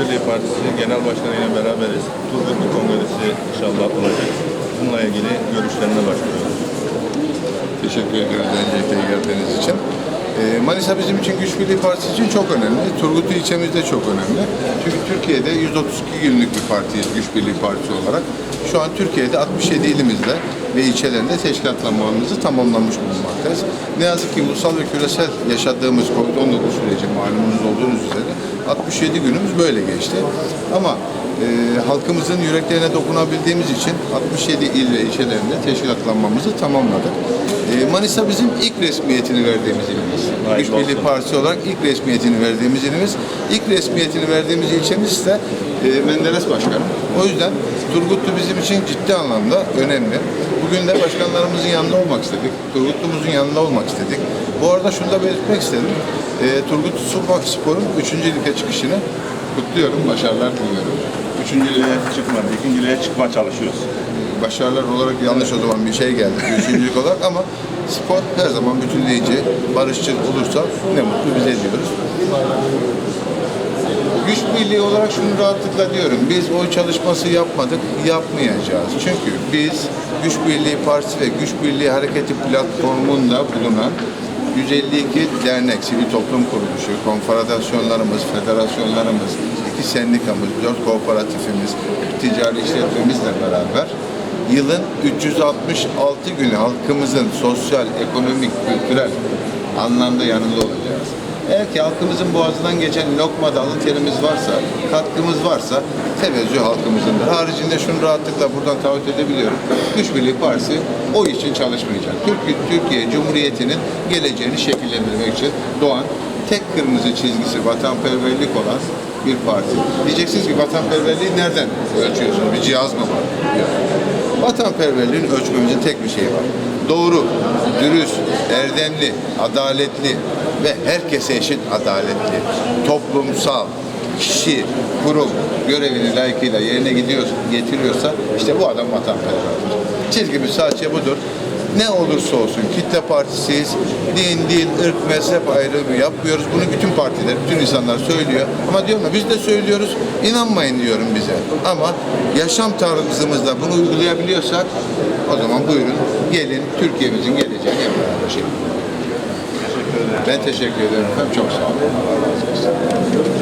Birliği Partisi Genel Başkanı ile beraberiz. Turgutlu Kongresi inşallah olacak. Bununla ilgili görüşlerine başlıyoruz. Teşekkür ediyoruz öncelikle geldiğiniz için. Ee, Manisa bizim için Güç Birliği Partisi için çok önemli. Turgutlu ilçemizde çok önemli. Çünkü Türkiye'de 132 günlük bir partiyiz Güç Birliği Partisi olarak. Şu an Türkiye'de 67 ilimizde ve ilçelerinde teşkilatlanmamızı tamamlamış bulunmaktayız. Ne yazık ki ulusal ve küresel yaşadığımız COVID-19 süreci malumunuz olduğunuz üzere 67 günümüz böyle geçti. Ama e, halkımızın yüreklerine dokunabildiğimiz için 67 il ve ilçelerinde teşkilatlanmamızı tamamladık. E, Manisa bizim ilk resmiyetini verdiğimiz ilimiz. Güç Birliği. Partisi olarak ilk resmiyetini verdiğimiz ilimiz. İlk resmiyetini verdiğimiz ilçemiz ise e, Menderes Başkanı. O yüzden Turgutlu bizim için ciddi anlamda önemli. Bugün de başkanlarımızın yanında olmak istedik. Turgutlu'muzun yanında olmak istedik. Bu arada şunu da belirtmek istedim. E, Turgutlu Sufak Spor'un 3. lige çıkışını kutluyorum. Başarılar diliyorum. Üçüncülüğe çıkmadı, ikinciliğe çıkma çalışıyoruz. başarılar olarak yanlış o zaman bir şey geldi üçüncülük olarak ama spor her zaman bütünleyici, barışçıl olursa ne mutlu bize diyoruz. Güç birliği olarak şunu rahatlıkla diyorum. Biz oy çalışması yapmadık, yapmayacağız. Çünkü biz Güç Birliği Partisi ve Güç Birliği Hareketi platformunda bulunan 152 dernek, sivil toplum kuruluşu, konfederasyonlarımız, federasyonlarımız, iki sendikamız, dört kooperatifimiz, ticari işletmemizle beraber yılın 366 günü halkımızın sosyal, ekonomik, kültürel anlamda yanında olacağız. Eğer ki halkımızın boğazından geçen lokma dalı terimiz varsa, katkımız varsa tevezzüh halkımızındır. Haricinde şunu rahatlıkla buradan taahhüt edebiliyorum. Güç Birliği Partisi o için çalışmayacak. Türkiye, Türkiye Cumhuriyeti'nin geleceğini şekillendirmek için doğan tek kırmızı çizgisi vatanperverlik olan bir parti. Diyeceksiniz ki vatanperverliği nereden ölçüyorsunuz? Bir cihaz mı var? Yok. Vatanperverliğin ölçmemizin tek bir şeyi var. Doğru, dürüst, erdemli, adaletli ve herkese eşit adaletli, toplumsal, kişi, kurum görevini layıkıyla yerine gidiyor, getiriyorsa işte bu adam vatanperverdir. Çizgimiz sadece budur. Ne olursa olsun kitle partisiyiz, din, dil, ırk, mezhep ayrımı yapmıyoruz. Bunu bütün partiler, bütün insanlar söylüyor. Ama diyorum ya biz de söylüyoruz, inanmayın diyorum bize. Ama yaşam tarzımızda bunu uygulayabiliyorsak o zaman buyurun gelin Türkiye'mizin geleceğini beraber şey. Ben teşekkür ederim. Çok sağ olun.